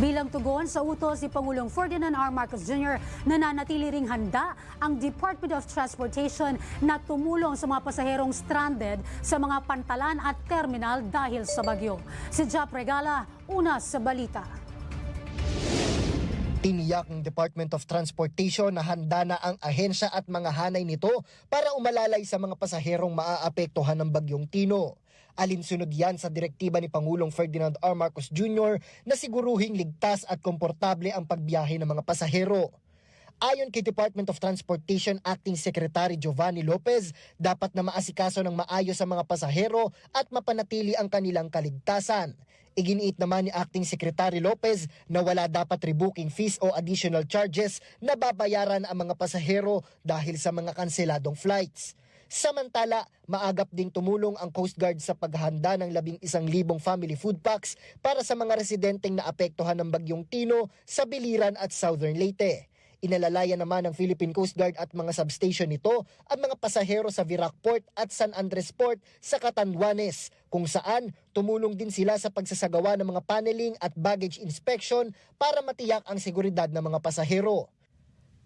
Bilang tugon sa utos si Pangulong Ferdinand R. Marcos Jr. nananatili ring handa ang Department of Transportation na tumulong sa mga pasaherong stranded sa mga pantalan at terminal dahil sa bagyo. Si Jap Regala, una sa balita. Tiniyak ng Department of Transportation na handa na ang ahensya at mga hanay nito para umalalay sa mga pasaherong maaapektuhan ng bagyong Tino. Alinsunod yan sa direktiba ni Pangulong Ferdinand R. Marcos Jr. na siguruhing ligtas at komportable ang pagbiyahe ng mga pasahero. Ayon kay Department of Transportation Acting Secretary Giovanni Lopez, dapat na maasikaso ng maayos ang mga pasahero at mapanatili ang kanilang kaligtasan. Iginiit naman ni Acting Secretary Lopez na wala dapat rebooking fees o additional charges na babayaran ang mga pasahero dahil sa mga kanseladong flights. Samantala, maagap ding tumulong ang Coast Guard sa paghahanda ng labing isang libong family food packs para sa mga residenteng naapektuhan ng bagyong Tino sa Biliran at Southern Leyte. Inalalayan naman ng Philippine Coast Guard at mga substation nito ang mga pasahero sa Virac Port at San Andres Port sa Catanduanes, kung saan tumulong din sila sa pagsasagawa ng mga paneling at baggage inspection para matiyak ang seguridad ng mga pasahero.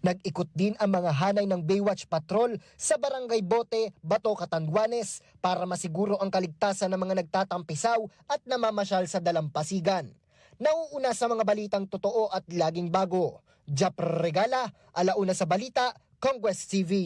Nag-ikot din ang mga hanay ng Baywatch Patrol sa Barangay Bote, Bato, Catanduanes para masiguro ang kaligtasan ng mga nagtatampisaw at namamasyal sa dalampasigan. Nauuna sa mga balitang totoo at laging bago. Jap Regala, alauna sa balita, Conquest TV.